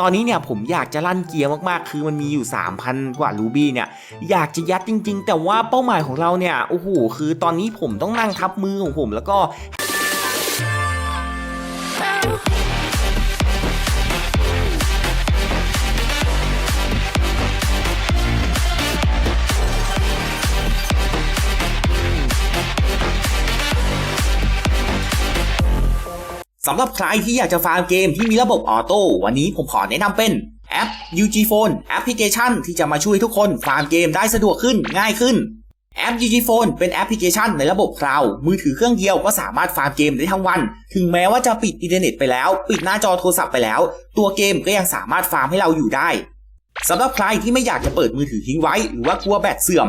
ตอนนี้เนี่ยผมอยากจะลั่นเกียร์มากๆ คือมันมีอยู่ 3,000 กว่ารูบี้เนี่ย อยากจะยัดจริง ๆ แต่ว่าเป้าหมายของเราเนี่ย โอ้โห คือตอนนี้ผมต้องนั่งทับมือของผมแล้วก็ สำหรับใครที่อยากจะฟาร์มเกมที่มีระบบออโต้วันนี้ผมขอแนะนำเป็นแอป UG Phone แอปพลิเคชันที่จะมาช่วยทุกคนฟาร์มเกมได้สะดวกขึ้นง่ายขึ้นแอป UG Phone เป็นแอปพลิเคชันในระบบคลาวด์มือถือเครื่องเดียวก็สามารถฟาร์มเกมได้ทั้งวัน ถึงแม้ว่าจะปิดอินเทอร์เน็ตไปแล้ว ปิดหน้าจอโทรศัพท์ไปแล้ว ตัวเกมก็ยังสามารถฟาร์มให้เราอยู่ได้สำหรับใครที่ไม่อยากจะเปิดมือถือทิ้งไว้ หรือว่ากลัวแบตเสื่อม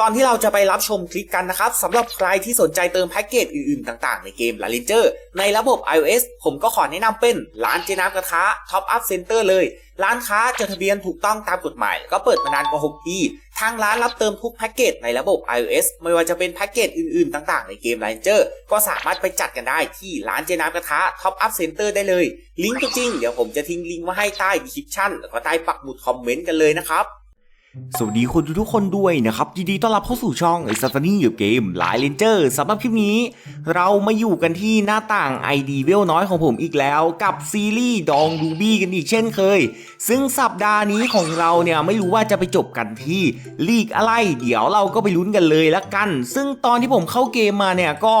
ก่อนที่เราจะไปรับชมคลิปกันนะครับสำหรับใครที่สนใจเติมแพ็กเกจอื่นๆ ต่างๆ ในเกม La Ranger ในระบบ iOS ผมก็ขอแนะนำเป็นร้านเจน้ำกระทะ Top Up Center เลย ร้านค้าจดทะเบียนถูกต้องตามกฎหมาย ก็เปิดมานานกว่า 6 ปี ทางร้านรับเติมทุกแพ็กเกจในระบบ iOS ไม่ว่าจะเป็นแพ็กเกจอื่นๆ ต่างๆ ในเกม La Ranger ก็สามารถไปจัดกันได้ที่ร้านเจน้ำกระทะ Top Up Center ได้เลย ลิงก์ก็จริงเดี๋ยวผมจะทิ้งลิงก์ไว้ให้ใต้ดีคริปชั่นแล้วก็ใต้ปักหมุดคอมเมนต์กันเลยนะครับ สวัสดีคนทุกๆคนด้วยนะครับยินดีต้อนรับเข้าสู่ช่องไอซัฟานี่อยู่เกมหลายเลนเจอร์สำหรับคลิปนี้ เรามาอยู่กันที่หน้าต่าง ID เวลน้อยของผมอีกแล้วกับซีรีส์ดองรูบี้กันอีกเช่นเคย ซึ่งสัปดาห์นี้ของเราเนี่ยไม่รู้ว่าจะไปจบกันที่ลีกอะไร เดี๋ยวเราก็ไปลุ้นกันเลยละกัน ซึ่งตอนที่ผมเข้าเกมมาเนี่ยก็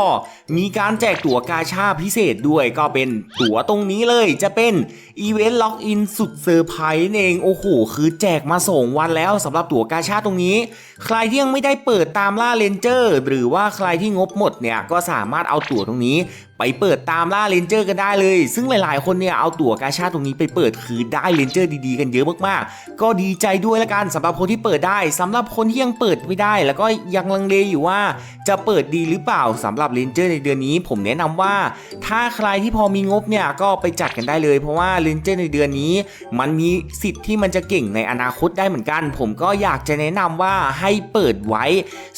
มีการแจกตั๋วกาชาพิเศษด้วยก็เป็นตั๋วตรงนี้เลยจะเป็นอีเวนต์ล็อกอินสุดเซอร์ไพรส์เองโอ้โหคือแจกมาส่งวันแล้วสำหรับตั๋วกาชาตรงนี้ ใครที่ยังไม่ได้เปิดตามล่าเลนเจอร์ หรือว่าใครที่งบหมดเนี่ยก็สามารถเอาตั๋วตรงนี้ ไปเปิดตามล่าเลนเจอร์กันได้เลย ซึ่งหลายๆ คนเนี่ยเอาตั๋วกาชาตรงนี้ไปเปิดคือได้เลนเจอร์ดีๆกันเยอะมากๆ ก็ดีใจด้วยละกันสำหรับคนที่เปิดได้สำหรับคนที่ยังเปิดไม่ได้ แล้วก็ยังลังเลอยู่ว่าจะเปิดดีหรือเปล่าสำหรับเลนเจอร์ในเดือนนี้ ผมแนะนำว่า ถ้าใครที่พอมีงบเนี่ยก็ไปจัดกันได้เลย เพราะว่าเลนเจอร์ในเดือนนี้ มันมีสิทธิ์ที่มันจะเก่งในอนาคตได้เหมือนกัน ผมก็อยากจะแนะนำว่าให้เปิดไว้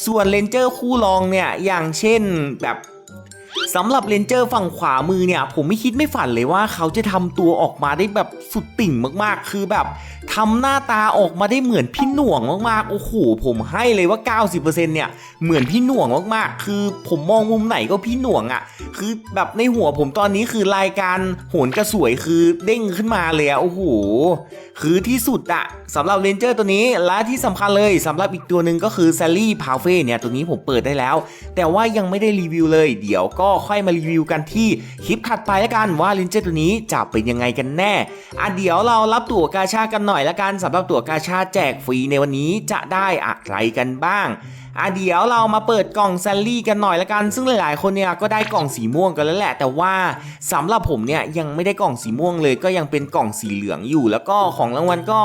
ส่วนเลนเจอร์คู่รองเนี่ยอย่างเช่นแบบ สำหรับเลนเจอร์ฝั่งขวามือเนี่ย ผมไม่คิดไม่ฝันเลยว่าเขาจะทำตัวออกมาได้แบบสุดติ่งมากๆ คือแบบทำหน้าตาออกมาได้เหมือนพี่หน่วงมากๆ โอ้โห ผมให้เลยว่า 90%เนี่ย เหมือนพี่หน่วงมากๆ คือผมมองมุมไหนก็พี่หน่วงอะ่ะ คือแบบในหัวผมตอนนี้คือรายการโหนกระสวยคือเด้งขึ้นมาเลยอะโอ้โห คือที่สุดอะสำหรับเลนเจอร์ตัวนี้ และที่สำคัญเลยสำหรับอีกตัวหนึ่งก็คือ s a l ลี่พาเฟ่เนี่ย ตัวนี้ผมเปิดได้แล้ว แต่ว่ายังไม่ได้รีวิวเลย เดี๋ยวก็็ค่อยมารีวิวกันที่คลิปถัดไปแล้วกันว่าเลนเจตัวนี้จะเป็นยังไงกันแน่อะเดี๋ยวเรารับตั๋วกาชากันหน่อยละกันสำหรับตั๋วกาชาแจกฟรีในวันนี้จะได้อะไรกันบ้างอะเดี๋ยวเรามาเปิดกล่องแซลลี่กันหน่อยละกัน ซึ่งหลาย ๆ คนเนี่ยก็ได้กล่องสีม่วงกันแล้วแหละ แต่ว่าสำหรับผมเนี่ยยังไม่ได้กล่องสีม่วงเลย ก็ยังเป็นกล่องสีเหลืองอยู่ แล้วก็ของรางวัลก็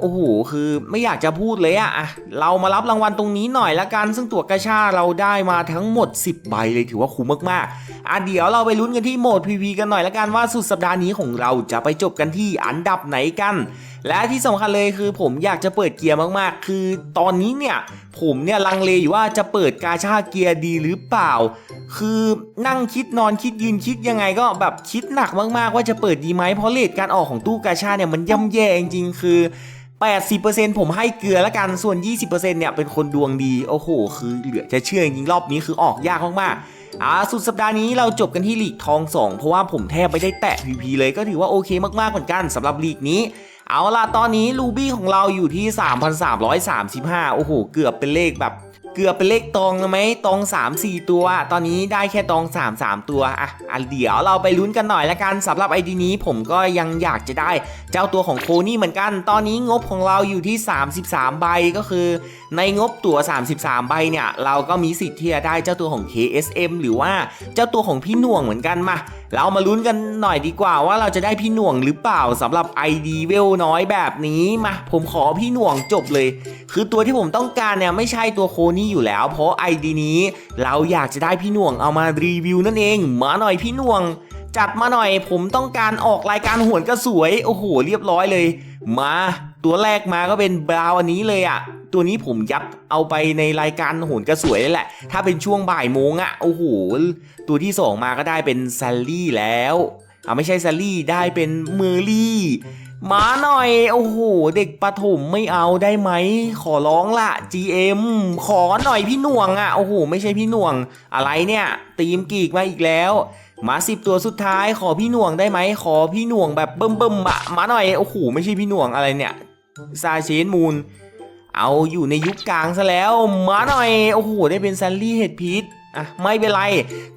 โอ้โห คือไม่อยากจะพูดเลยอะอะเรามารับรางวัลตรงนี้หน่อยละกัน ซึ่งตั๋วกระชาเราได้มาทั้งหมด 10 ใบเลยถือว่าคุ้มมากๆ อะเดี๋ยวเราไปลุ้นกันที่โหมด PV กันหน่อยละกันว่าสุดสัปดาห์นี้ของเราจะไปจบกันที่อันดับไหนกัน และที่สำคัญเลยคือผมอยากจะเปิดเกียร์มากๆ คือตอนนี้เนี่ยผมเนี่ยลังเลอยู่ว่าจะเปิดกาชาเกียร์ดีหรือเปล่า คือนั่งคิดนอนคิดยืนคิดยังไงก็แบบคิดหนักมากๆว่าจะเปิดดีไหมเพราะเลทการออกของตู้กาชาเนี่ยมันย่ำแย่จริงๆคือ 80%ผมให้เกลือแล้วกันส่วน 20%เนี่ยเป็นคนดวงดีโอ้โห คือเหลือจะเชื่อจริงๆรอบนี้คือออกยากมากๆอ่าสุดสัปดาห์นี้เราจบกันที่ลีกทอง 2 เพราะว่าผมแทบไม่ได้แตะ PP เลยก็ถือว่าโอเคมากๆเหมือนกันสำหรับลีกนี้เอาล่ะตอนนี้ลูบี้ของเราอยู่ที่ 3,335 โอ้โห เกือบเป็นเลขแบบ เกือบเป็นเลขตองแล้วไหมตอง3 4 ตัว ตอนนี้ได้แค่ตอง 3 3 ตัวอะอะเดี๋ยวเราไปลุ้นกันหน่อยละกันสำหรับไอดีนี้ผมก็ยังอยากจะได้เจ้าตัวของโคนี่เหมือนกัน ตอนนี้งบของเราอยู่ที่ 33 ใบก็คือ ในงบตัว33 ใบเนี่ย เราก็มีสิทธิ์ที่จะได้เจ้าตัวของ KSM หรือว่าเจ้าตัวของพี่หน่วงเหมือนกันมาเรามาลุ้นกันหน่อยดีกว่าว่าเราจะได้พี่หน่วงหรือเปล่าสำหรับ ID เวลน้อยแบบนี้มาผมขอพี่หน่วงจบเลย คือตัวที่ผมต้องการเนี่ยไม่ใช่ตัวโคนี่อยู่แล้ว เพราะ ID นี้เราอยากจะได้พี่หน่วงเอามารีวิวนั่นเองมาหน่อยพี่หน่วง จัดมาหน่อยผมต้องการออกรายการหวนกระสวยโอ้โหเรียบร้อยเลย มาตัวแรกมาก็เป็นบราวอันนี้เลยอะ ตัวนี้ผมยัดเอาไปในรายการโหนกระสวยเลยแหละ ถ้าเป็นช่วงบ่ายโมงอะโอ้โห ตัวที่สองมาก็ได้เป็นแซลลี่แล้วอ่าไม่ใช่แซลลี่ได้เป็นเมอร์ลี่มาหน่อย โอ้โห เด็กประถมไม่เอาได้ไหม ขอร้องละ GM ขอหน่อยพี่หน่วงอะโอ้โห ไม่ใช่พี่หน่วง อะไรเนี่ย ตีมกีกมาอีกแล้ว มาสิบตัวสุดท้ายขอพี่หน่วงได้ไหม ขอพี่หน่วงแบบเบิ่มเบิ่มอะมาหน่อย โอ้โห ไม่ใช่พี่หน่วงอะไรเนี่ย ซาเชนมูน เอาอยู่ในยุคกลางซะแล้วมาหน่อยโอ้โหได้เป็นซันลี่เห็ดพิษอะไม่เป็นไร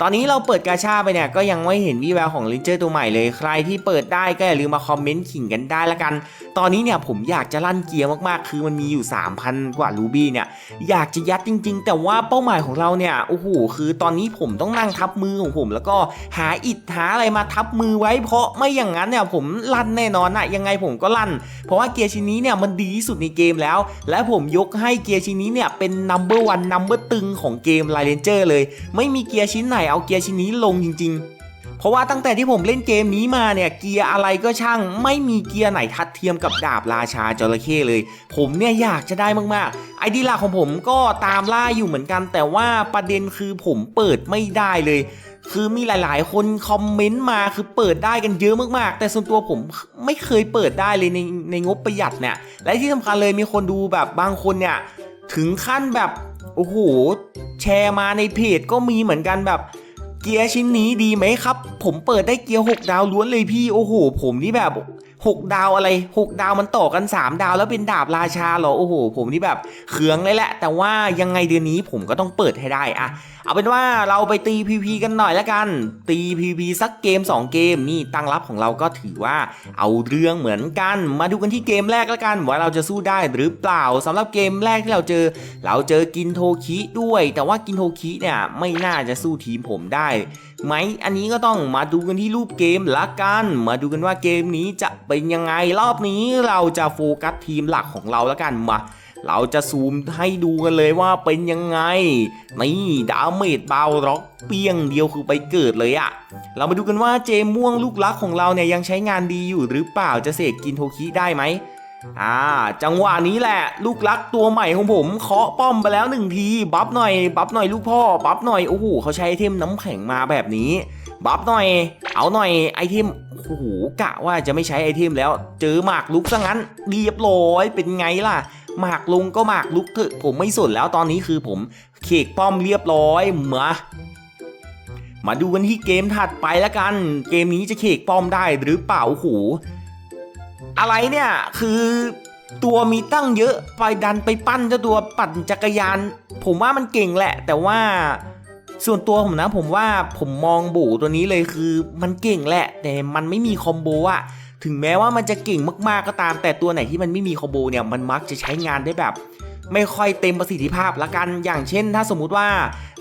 ตอนนี้เราเปิดกาชาไปเนี่ยก็ยังไม่เห็นวี่แววของลินเจอร์ตัวใหม่เลย ใครที่เปิดได้ก็อย่าลืมมาคอมเมนต์ขิงกันได้ละกัน ตอนนี้เนี่ยผมอยากจะลั่นเกียร์มากๆ คือมันมีอยู่ 3,000 กว่ารูบี้เนี่ยอยากจะยัดจริง ๆ แต่ว่าเป้าหมายของเราเนี่ยโอ้โหคือตอนนี้ผมต้องนั่งทับมือของผม แล้วก็หาอิฐหาอะไรมาทับมือไว้ เพราะไม่อย่างนั้นเนี่ยผมลั่นแน่นอนอะยังไงผมก็ลั่น เพราะว่าเกียร์ชิ้นนี้เนี่ยมันดีที่สุดในเกมแล้ว และผมยกให้เกียร์ชิ้นนี้เนี่ยเป็น number one number ตึงของเกม l i เ e นเจอร์เลย ไม่มีเกียร์ชิ้นไหนเอาเกียร์ชิ้นนี้ลงจริง ๆ เพราะว่าตั้งแต่ที่ผมเล่นเกมนี้มาเนี่ยเกียร์อะไรก็ช่างไม่มีเกียร์ไหนทัดเทียมกับดาบราชาจระเข้เลย ผมเนี่ยอยากจะได้มากๆ ไอดีลักของผมก็ตามล่าอยู่เหมือนกัน แต่ว่าประเด็นคือผมเปิดไม่ได้เลยคือมีหลาย ๆ คนคอมเมนต์มาคือเปิดได้กันเยอะมากๆ แต่ส่วนตัวผมไม่เคยเปิดได้เลยในในงบประหยัดเนี่ย และที่สำคัญเลยมีคนดูแบบบางคนเนี่ย ถึงขั้นแบบ โอ้โห แชร์มาในเพจก็มีเหมือนกันแบบ เกียร์ชิ้นนี้ดีไหมครับ ผมเปิดได้เกียร์ 6 ดาวล้วนเลยพี่ โอ้โห ผมนี่แบบ 6ดาวอะไร6ดาวมันต่อกัน3ดาว แล้วเป็นดาบราชาเหรอโอ้โห ผมนี่แบบเคืองเลยแหละ แต่ว่ายังไงเดือนนี้ผมก็ต้องเปิดให้ได้อะเอาเป็นว่าเราไปตี PVP กันหน่อยละกัน ตี PVP สักเกม 2 เกมนี่ตั้งรับของเราก็ถือว่าเอาเรื่องเหมือนกัน มาดูกันที่เกมแรกละกัน ว่าเราจะสู้ได้หรือเปล่าสำหรับเกมแรกที่เราเจอ เราเจอกินโทคิด้วย แต่ว่ากินโทคิเนี่ยไม่น่าจะสู้ทีมผมได้ ไหมอันนี้ก็ต้องมาดูกันที่รูปเกมละกัน มาดูกันว่าเกมนี้จะเป็นยังไงรอบนี้เราจะโฟกัสทีมหลักของเราละกันมาเราจะซูมให้ดูกันเลยว่าเป็นยังไง นี่ดาเมจเบาร็อกเปียงเดียวคือไปเกิดเลยอะเรามาดูกันว่าเจมม่วงลูกรักของเราเนี่ยยังใช้งานดีอยู่หรือเปล่าจะเสกกินโทคิได้ไหม อ่า จังหวะนี้แหละ ลูกรักตัวใหม่ของผมเคาะป้อมไปแล้วหนึ่งที บัฟหน่อย บัฟหน่อยลูกพ่อ บัฟหน่อย โอ้โหเขาใช้ไอเทมน้ำแข็งมาแบบนี้ บัฟหน่อย เอาหน่อยไอเทม โอ้โห กะว่าจะไม่ใช้ไอเทมแล้ว เจอหมากลุกซะงั้น เรียบร้อย เป็นไงล่ะ หมากลงก็หมากลุกเถอะ ผมไม่สนแล้วตอนนี้คือผมเคกป้อมเรียบร้อย มามาดูกันที่เกมถัดไปแล้วกัน เกมนี้จะเคกป้อมได้หรือเปล่าโอ้โห อะไรเนี่ยคือตัวมีตั้งเยอะไปดันไปปั้นเจ้าตัวปั่นจักรยาน ผมว่ามันเก่งแหละ แต่ว่าส่วนตัวผมนะผมว่าผมมองบูตัวนี้เลยคือมันเก่งแหละ แต่มันไม่มีคอมโบอะถึงแม้ว่ามันจะเก่งมากๆก็ตาม แต่ตัวไหนที่มันไม่มีคอมโบเนี่ยมันมักจะใช้งานได้แบบ ไม่ค่อยเต็มประสิทธิภาพละกันอย่างเช่น ถ้าสมมุติว่า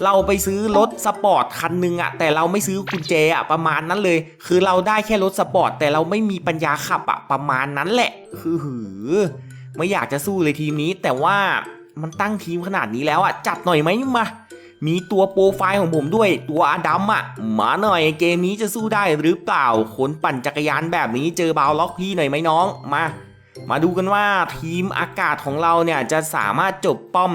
เราไปซื้อรถสปอร์ตคันหนึ่งอะแต่เราไม่ซื้อกุญแจอะประมาณนั้นเลย คือเราได้แค่รถสปอร์ตแต่เราไม่มีปัญญาขับอะประมาณนั้นแหละ คือหือ ไม่อยากจะสู้เลยทีมนี้ แต่ว่ามันตั้งทีมขนาดนี้แล้วอะจัดหน่อยไหมมามีตัวโปรไฟล์ของผมด้วยตัวอดัมอะมาหน่อยเกมนี้จะสู้ได้หรือเปล่าคนปั่นจักรยานแบบนี้เจอบาวล็อกพี่หน่อยไหมน้องมา มาดูกันว่าทีมอากาศของเราเนี่ยจะสามารถจบป้อม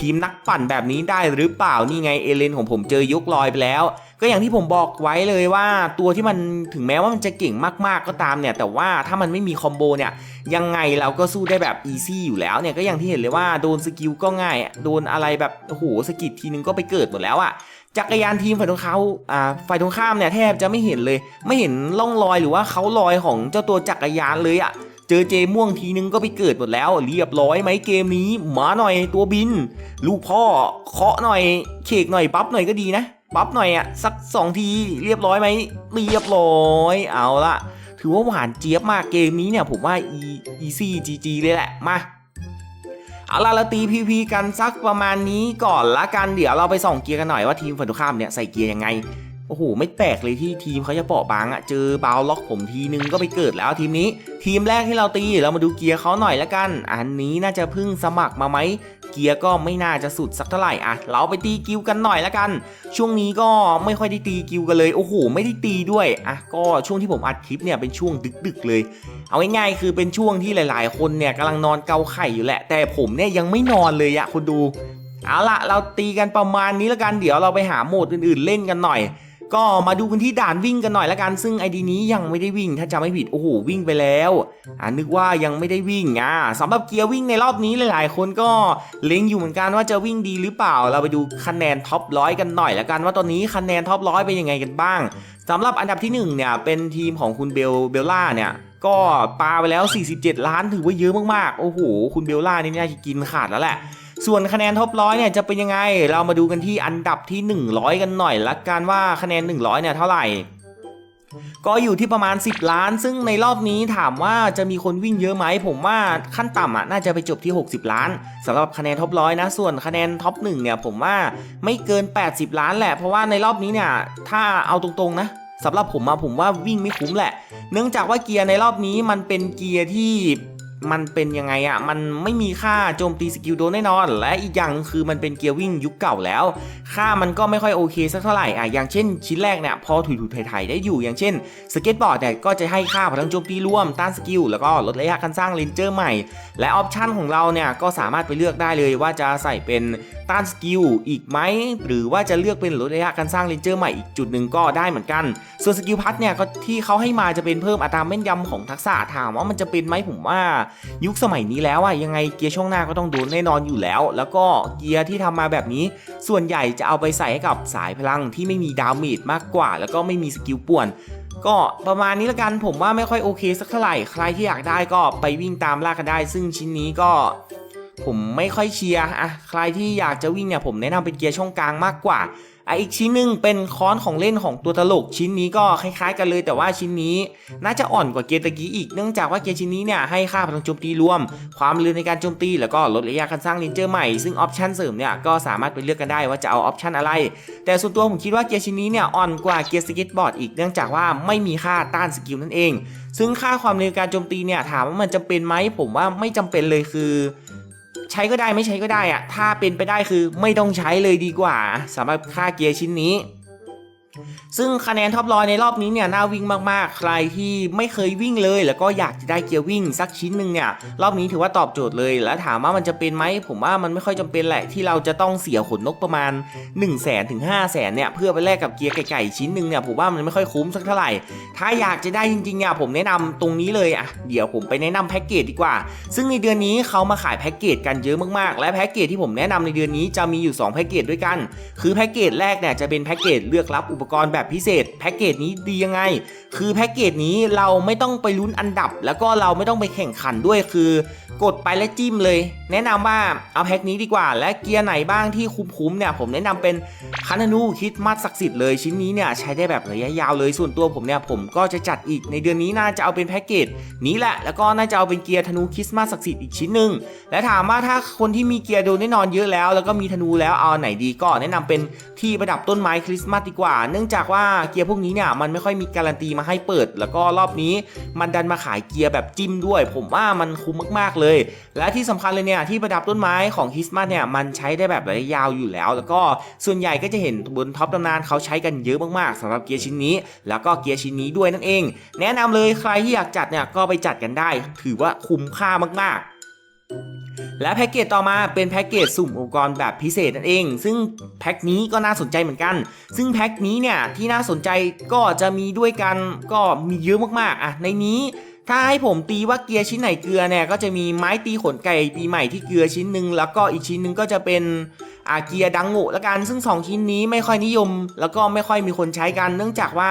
ทีมนักปั่นแบบนี้ได้หรือเปล่านี่ไงเอเลนของผมเจอยกลอยไปแล้ว ก็อย่างที่ผมบอกไว้เลยว่าตัวที่มันถึงแม้ว่ามันจะเก่งมากๆก็ตามเนี่ย แต่ว่าถ้ามันไม่มีคอมโบเนี่ย ยังไงเราก็สู้ได้แบบอีซี่อยู่แล้วเนี่ยก็อย่างที่เห็นเลยว่าโดนสกิลก็ง่าย โดนอะไรแบบโอ้โหสกิลทีนึงก็ไปเกิดหมดแล้วอะจักรยานทีมฝ่ายตรงเขาอ่าฝ่ายตรงข้ามเนี่ยแทบจะไม่เห็นเลย ไม่เห็นร่องรอยหรือว่าเขาลอยของเจ้าตัวจักรยานเลยอะ เจอเจม่วงทีนึงก็ไปเกิดหมดแล้ว เรียบร้อยไหมเกมนี้ หมาหน่อยตัวบิน ลูกพ่อเคาะหน่อยเขกหน่อยปั๊บหน่อยก็ดีนะปั๊บหน่อยอะสักสองทีเรียบร้อยไหมเรียบร้อยเอาละถือว่าหวานเจี๊ยบมากเกมนี้เนี่ยผมว่า e easy gg เลยแหละมาเอาล่ะเราตี PVP กันสักประมาณนี้ก่อนละกันเดี๋ยวเราไปส่องเกียร์กันหน่อยว่าทีมฝั่งตรงข้ามเนี่ยใส่เกียร์ยังไง โอ้โห ไม่แปลกเลยที่ทีมเขาจะเปราะบางอะเจอบาวล็อกผมทีนึงก็ไปเกิดแล้วทีมนี้ ทีมแรกที่เราตีเรามาดูเกียร์เขาหน่อยละกัน อันนี้น่าจะเพิ่งสมัครมาไหมเกียร์ก็ไม่น่าจะสุดสักเท่าไหร่อะเราไปตีกิวกันหน่อยละกัน ช่วงนี้ก็ไม่ค่อยได้ตีกิวกันเลย โอ้โห ไม่ได้ตีด้วยอะก็ช่วงที่ผมอัดคลิปเนี่ยเป็นช่วงดึกๆเลย เอาง่ายๆคือเป็นช่วงที่หลาย ๆ คนเนี่ยกำลังนอนเกาไข่อยู่แหละ แต่ผมเนี่ยยังไม่นอนเลยอะคุณดู เอาละเราตีกันประมาณนี้ละกัน เดี๋ยวเราไปหาโหมดอื่นๆเล่นกันหน่อย ก็มาดูกันที่ด่านวิ่งกันหน่อยละกันซึ่งไอดีนี้ยังไม่ได้วิ่งถ้าจำไม่ผิดโอ้โหวิ่งไปแล้วอ่านึกว่ายังไม่ได้วิ่งอ่าสำหรับเกียร์วิ่งในรอบนี้หลาย ๆ คนก็เล็งอยู่เหมือนกันว่าจะวิ่งดีหรือเปล่า เราไปดูคะแนนท็อปร้อยกันหน่อยละกันว่าตอนนี้คะแนนท็อปร้อยเป็นยังไงกันบ้างสำหรับอันดับที่หนึ่งเนี่ยเป็นทีมของคุณเบลเบลล่าเนี่ยก็ปาไปแล้ว 47 ล้านถือว่าเยอะมากๆ โอ้โห คุณเบลล่านี่น่าจะกินขาดแล้วแหละ ส่วนคะแนนท็อปร้อยเนี่ยจะเป็นยังไง เรามาดูกันที่อันดับที่ 100 กันหน่อยละกันว่าคะแนน 100เนี่ยเท่าไหร่ก็อยู่ที่ประมาณ 10 ล้าน ซึ่งในรอบนี้ถามว่าจะมีคนวิ่งเยอะไหม ผมว่าขั้นต่ำอะน่าจะไปจบที่ 60 ล้านสำหรับคะแนนท็อปร้อยนะ ส่วนคะแนนท็อป1เนี่ยผมว่าไม่เกิน 80 ล้านแหละ เพราะว่าในรอบนี้เนี่ยถ้าเอาตรงๆนะสำหรับผมอะผมว่าวิ่งไม่คุ้มแหละ เนื่องจากว่าเกียร์ในรอบนี้มันเป็นเกียร์ที่ มันเป็นยังไงอะมันไม่มีค่าโจมตีสกิลโดนแน่นอน และอีกอย่างคือมันเป็นเกียร์วิ่งยุคเก่าแล้ว ค่ามันก็ไม่ค่อยโอเคสักเท่าไหร่อะอย่างเช่น ชิ้นแรกเนี่ยพอถุยถุยไถ่ๆได้อยู่อย่างเช่นสเก็ตบอร์ดเนี่ยก็จะให้ค่าพลังโจมตีร่วมต้านสกิลแล้วก็ลดระยะการสร้างเลนเจอร์ใหม่ และออปชันของเราเนี่ยก็สามารถไปเลือกได้เลยว่าจะใส่เป็นต้านสกิลอีกไหมหรือว่าจะเลือกเป็นลดระยะการสร้างเลนเจอร์ใหม่อีกจุดหนึ่งก็ได้เหมือนกัน ส่วนสกิลพัทเนี่ยก็ที่เขาให้มาจะเป็นเพิ่มอัตราแม่นยำของทักษะถามว่ามันจะเป็นไหมผมว่ายุคสมัยนี้แล้วอะยังไงเกียร์ช่วงหน้าก็ต้องโดนแน่นอนอยู่แล้ว แล้วก็เกียร์ที่ทำมาแบบนี้ ส่วนใหญ่จะเอาไปใส่ให้กับสายพลังที่ไม่มีดาเมจมากกว่า แล้วก็ไม่มีสกิลป่วนก็ประมาณนี้ละกันผมว่าไม่ค่อยโอเคสักเท่าไหร่ ใครที่อยากได้ก็ไปวิ่งตามล่ากันได้ ซึ่งชิ้นนี้ก็ผมไม่ค่อยเชียร์อะใครที่อยากจะวิ่งเนี่ยผมแนะนำเป็นเกียร์ช่องกลางมากกว่า อะอีกชิ้นหนึ่งเป็นค้อนของเล่นของตัวตลก ชิ้นนี้ก็คล้ายๆกันเลย แต่ว่าชิ้นนี้น่าจะอ่อนกว่าเกียร์ตะกี้อีกเนื่องจากว่าเกียร์ชิ้นนี้เนี่ยให้ค่าพลังโจมตีรวม ความเร็วในการโจมตี แล้วก็ลดระยะการสร้างเลนเจอร์ใหม่ซึ่งออปชันเสริมเนี่ยก็สามารถไปเลือกกันได้ว่าจะเอาออปชันอะไร แต่ส่วนตัวผมคิดว่าเกียร์ชิ้นนี้เนี่ยอ่อนกว่าเกียร์สเก็ตบอร์ดอีกเนื่องจากว่าไม่มีค่าต้านสกิลนั่นเอง ซึ่งค่าความเร็วการโจมตีเนี่ยถามว่ามันจำเป็นไหมผมว่าไม่จำเป็นเลยคือ ใช้ก็ได้ไม่ใช้ก็ได้อะถ้าเป็นไปได้คือไม่ต้องใช้เลยดีกว่าสำหรับค่าเกียร์ชิ้นนี้ ซึ่งคะแนนท็อปร้อยในรอบนี้เนี่ยน่าวิ่งมากๆ ใครที่ไม่เคยวิ่งเลย แล้วก็อยากจะได้เกียร์วิ่งสักชิ้นหนึ่งเนี่ยรอบนี้ถือว่าตอบโจทย์เลย แล้วถามว่ามันจะเป็นไหมผมว่ามันไม่ค่อยจำเป็นแหละที่เราจะต้องเสียขนนกประมาณ 1 0 0 0 0แสนถึง5 0 0แสนเนี่ยเพื่อไปแลกกับเกียร์ไก่ๆชิ้นหนึ่งเนี่ยผมว่ามันไม่ค่อยคุ้มสักเท่าไหร่ ถ้าอยากจะได้จริงๆเนี่ยผมแนะนำตรงนี้เลยอะเดี๋ยวผมไปแนะนำแพ็กเกจดีกว่า ซึ่งในเดือนนี้เขามาขายแพ็กเกจกันเยอะมากๆ และแพ็กเกจที่ผมแนะนำในเดือนนี้จะมีอยู่2แพ็กเกจด้วยกัน คือแพ็กเกจแรกเนี่ยจะเป็นแพ็กเกจเลือกรับอุปกรณ์แบบพิเศษแพ็กเกจนี้ดียังไง คือแพ็กเกจนี้เราไม่ต้องไปลุ้นอันดับ แล้วก็เราไม่ต้องไปแข่งขันด้วยคือกดไปและจิ้มเลย แนะนำว่าเอาแพ็กนี้ดีกว่า และเกียร์ไหนบ้างที่คุ้มๆเนี่ยผมแนะนำเป็นคันธนูคิดมัดศักดิ์สิทธิ์เลยชิ้นนี้เนี่ยใช้ได้แบบระยะยาวเลยส่วนตัวผมเนี่ยผมก็จะจัดอีกในเดือนนี้น่าจะเอาเป็นแพ็กเกจนี้แหละแล้วก็น่าจะเอาเป็นเกียร์ธนูคริสต์มาสศักดิ์สิทธิ์อีกชิ้นหนึ่งและถามว่าถ้าคนที่มีเกียร์โดนแน่นอนเยอะแล้ว แล้วก็มีธนูแล้วเอาไหนดีก็แนะนำเป็นที่ประดับต้นไม้คริสต์มาสดีกว่าเนื่องจากว่าเกียร์พวกนี้เนี่ยมันไม่ค่อยมีการันตีมาให้เปิด แล้วก็รอบนี้มันดันมาขายเกียร์แบบจิ้มด้วย ผมว่ามันคุ้มมากๆเลย และที่สำคัญเลยเนี่ยที่ประดับต้นไม้ของคริสตมาเนี่ยมันใช้ได้แบบระยะยาวอยู่แล้ว แล้วก็ส่วนใหญ่ก็จะเห็นบนท็อปตำนานเขาใช้กันเยอะมากๆสำหรับเกียร์ชิ้นนี้ แล้วก็เกียร์ชิ้นนี้ด้วยนั่นเอง แนะนำเลยใครที่อยากจัดเนี่ยก็ไปจัดกันได้ ถือว่าคุ้มค่ามากๆ และแพ็กเกจต่อมาเป็นแพ็กเกจสุ่มอุปกรณ์แบบพิเศษนั่นเอง ซึ่งแพ็กนี้ก็น่าสนใจเหมือนกัน ซึ่งแพ็กนี้เนี่ยที่น่าสนใจก็จะมีด้วยกันก็มีเยอะมากๆอะในนี้ถ้าให้ผมตีว่าเกียร์ชิ้นไหนเกลือเนี่ยก็จะมีไม้ตีขนไก่ปีใหม่ที่เกลือชิ้นหนึ่งแล้วก็อีกชิ้นหนึ่งก็จะเป็นอาเกียดังโง่ละกันซึ่งสองชิ้นนี้ไม่ค่อยนิยม แล้วก็ไม่ค่อยมีคนใช้กัน เนื่องจากว่า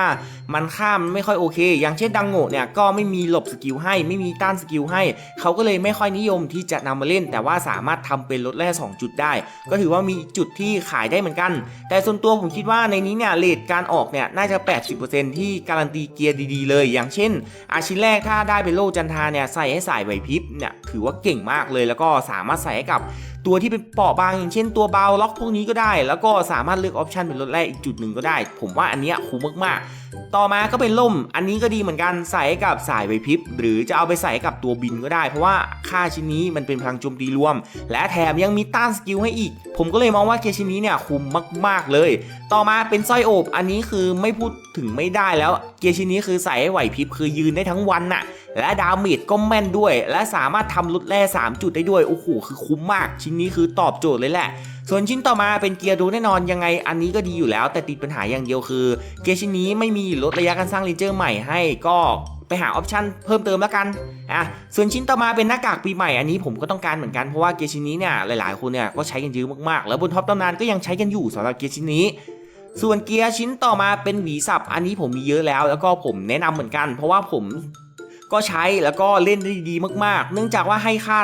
มันข้ามไม่ค่อยโอเค อย่างเช่นดังโง่เนี่ยก็ไม่มีหลบสกิลให้ ไม่มีต้านสกิลให้ เขาก็เลยไม่ค่อยนิยมที่จะนำมาเล่น แต่ว่าสามารถทำเป็นลดแร่2จุดได้ ก็ถือว่ามีจุดที่ขายได้เหมือนกัน แต่ส่วนตัวผมคิดว่าในนี้เนี่ยเลทการออกเนี่ยน่าจะ 80%ที่การันตีเกียร์ดีๆ เลย อย่างเช่น อาชิ้นแรกถ้าได้เป็นโลจันทาเนี่ยใส่ให้สายไหวพริบเนี่ยถือว่าเก่งมากเลย แล้วก็สามารถใส่ให้กับตัวที่เป็นเปราะบางอย่างเช่นตัวเบาล็อกพวกนี้ก็ได้ แล้วก็สามารถเลือกออปชันเป็นรถแรกอีกจุดหนึ่งก็ได้ ผมว่าอันเนี้ยคุ้มมากๆ ต่อมาก็เป็นล่ม อันนี้ก็ดีเหมือนกันใส่กับสายไวพริบ หรือจะเอาไปใส่กับตัวบินก็ได้ เพราะว่าค่าชิ้นนี้มันเป็นพลังโจมตีรวม และแถมยังมีต้านสกิลให้อีก ผมก็เลยมองว่าเกียร์ชิ้นนี้เนี่ยคุ้มมาก ๆเลย ต่อมาเป็นสร้อยโอบ อันนี้คือไม่พูดถึงไม่ได้แล้ว เกียร์ชิ้นนี้คือใส่ให้ไหวพริบคือยืนได้ทั้งวันน่ะ และดาเมจก็แม่นด้วย และสามารถทำลดแร่ 3 จุดได้ด้วย โอ้โห คือคุ้มมาก ชิ้นนี้คือตอบโจทย์เลยแหละ ส่วนชิ้นต่อมาเป็นเกียร์ดูแน่นอนยังไง อันนี้ก็ดีอยู่แล้ว แต่ติดปัญหาอย่างเดียวคือ เกียร์ชิ้นนี้ไม่มีลดระยะการสร้างเลนเจอร์ใหม่ให้ก็ไปหาออปชันเพิ่มเติมแล้วกัน อะ ส่วนชิ้นต่อมาเป็นหน้ากากปีใหม่อันนี้ผมก็ต้องการเหมือนกัน เพราะว่าเกียร์ชิ้นนี้เนี่ยหลายๆ คนเนี่ยก็ใช้กันเยอะมากๆ แล้วบนท็อปตำนานก็ยังใช้กันอยู่สำหรับเกียร์ชิ้นนี้ส่วนเกียร์ชิ้นต่อมาเป็นหวีสับอันนี้ผมมีเยอะแล้ว แล้วก็ผมแนะนำเหมือนกัน เพราะว่าผม ก็ใช้แล้วก็เล่นได้ดีมากๆ เนื่องจากว่าให้ค่า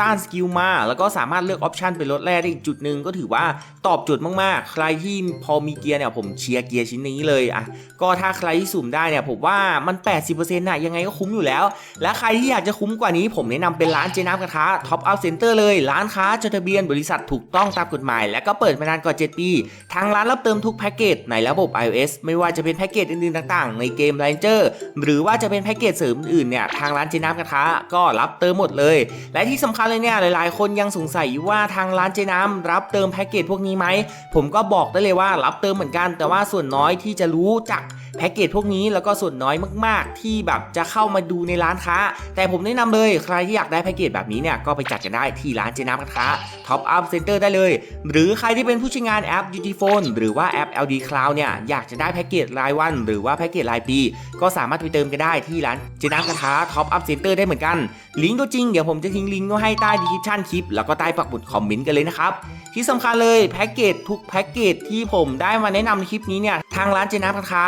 ต้านสกิลมา แล้วก็สามารถเลือกออปชันเป็นรถแร่ได้อีกจุดหนึ่งก็ถือว่าตอบโจทย์มากๆ ใครที่พอมีเกียร์เนี่ยผมเชียร์เกียร์ชิ้นนี้เลยอะก็ถ้าใครที่สุ่มได้เนี่ยผมว่ามัน 80%น่ะยังไงก็คุ้มอยู่แล้ว และใครที่อยากจะคุ้มกว่านี้ ผมแนะนำเป็นร้านเจน้ำกระทะท็อปอัพเซ็นเตอร์เลยร้านค้าจดทะเบียนบริษัทถูกต้องตามกฎหมาย และก็เปิดมานานกว่า 7 ปี ทางร้านรับเติมทุกแพ็กเกจในระบบ iOS ไม่ว่าจะเป็นแพ็กเกจอื่นๆต่างๆ ในเกม Ranger หรือว่าจะเป็นแพ็กเกจเสริมอื่นเนี่ยทางร้านเจน้ำกระทะก็รับเติมหมดเลย และที่สำคัญเลยเนี่ยหลายๆ คนยังสงสัยว่าทางร้านเจน้ำรับเติมแพ็กเกจพวกนี้ไหมผมก็บอกได้เลยว่ารับเติมเหมือนกัน แต่ว่าส่วนน้อยที่จะรู้จัก แพ็กเกจพวกนี้แล้วก็ส่วนน้อยมาก ๆ ที่แบบจะเข้ามาดูในร้านค้า แต่ผมแนะนำเลยใครที่อยากได้แพ็กเกจแบบนี้เนี่ยก็ไปจัดกันได้ที่ร้านเจน้ำกระทะท็อปอัพเซ็นเตอร์ได้เลย หรือใครที่เป็นผู้ใช้งานแอป u t p h o n e หรือว่าแอป LD Cloud เนี่ยอยากจะได้แพ็กเกจรายวัน หรือว่าแพ็กเกจรายปี ก็สามารถไปเติมกันได้ที่ร้านเจน้ำกระทะท็อปอัพเซ็นเตอร์ได้เหมือนกัน ลิงก์ตัวจริงเดี๋ยวผมจะทิ้งลิงก์ไว้ให้ใต้ดีคริปชั่นคลิปแล้วก็ใต้ปักหมุดคอมเมนต์กันเลยนะครับที่สำคัญเลยแพ็กเกจทุกแพ็กเกจที่ผมได้มาแนะนำในคลิปนี้เนี่ยทางร้านเจน้ำกระทะ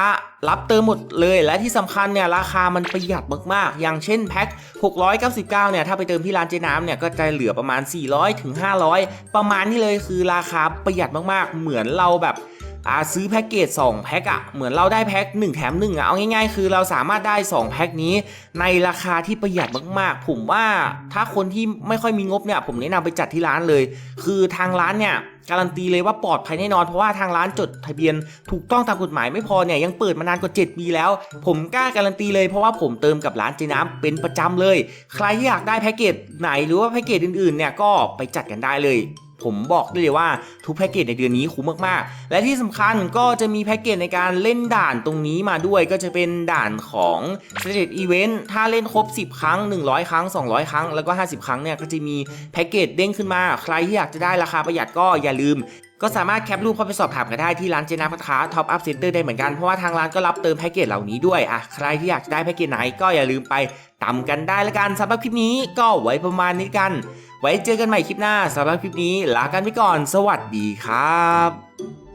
รับเติมหมดเลยและที่สำคัญเนี่ยราคามันประหยัดมากๆ อย่างเช่นแพ็ค 699 เนี่ยถ้าไปเติมที่ร้านเจน้ำเนี่ยก็จะเหลือประมาณ 400ถึง500 ประมาณนี้เลยคือราคาประหยัดมากๆ เหมือนเราแบบอ่าซื้อแพ็กเกจ2แพ็กอะเหมือนเราได้แพ็ก1 แถม1อะเอาง่ายๆ คือเราสามารถได้ 2 แพ็กนี้ ในราคาที่ประหยัดมากๆ ผมว่าถ้าคนที่ไม่ค่อยมีงบเนี่ยผมแนะนำไปจัดที่ร้านเลย คือทางร้านเนี่ย การันตีเลยว่าปลอดภัยแน่นอนเพราะว่าทางร้านจดทะเบียนถูกต้องตามกฎหมายไม่พอเนี่ยยังเปิดมานานกว่า 7 ปีแล้ว ผมกล้าการันตีเลยเพราะว่าผมเติมกับร้านเจน้ำเป็นประจำเลย ใครที่อยากได้แพ็กเกจไหนหรือว่าแพ็กเกจอื่นๆเนี่ยก็ไปจัดกันได้เลย ผมบอกได้เลยว่าทุกแพ็กเกจในเดือนนี้คุ้มมากๆ และที่สำคัญก็จะมีแพ็กเกจในการเล่นด่านตรงนี้มาด้วยก็จะเป็นด่านของ s t a t e Event ถ้าเล่นครบ 10 ครั้ง 100 ครั้ง 200 ครั้ง แล้วก็ 50 ครั้งเนี่ยก็จะมีแพ็กเกจเด้งขึ้นมา ใครที่อยากจะได้ราคาประหยัดก็อย่าลืมก็สามารถแคปรูปเข้าไปสอบถามกันได้ที่ร้านเจนาพัทคาท็อปอัพเซ็นเตอร์ได้เหมือนกันเพราะว่าทางร้านก็รับเติมแพ็กเกจเหล่านี้ด้วยอะใครที่อยากจะได้แพ็กเกจไหนก็อย่าลืมไปตากันได้ละกันสำหรับคลิปนี้ก็ไว้ประมาณนี้กัน ไว้เจอกันใหม่คลิปหน้าสำหรับคลิปนี้ลากันไปก่อน สวัสดีครับ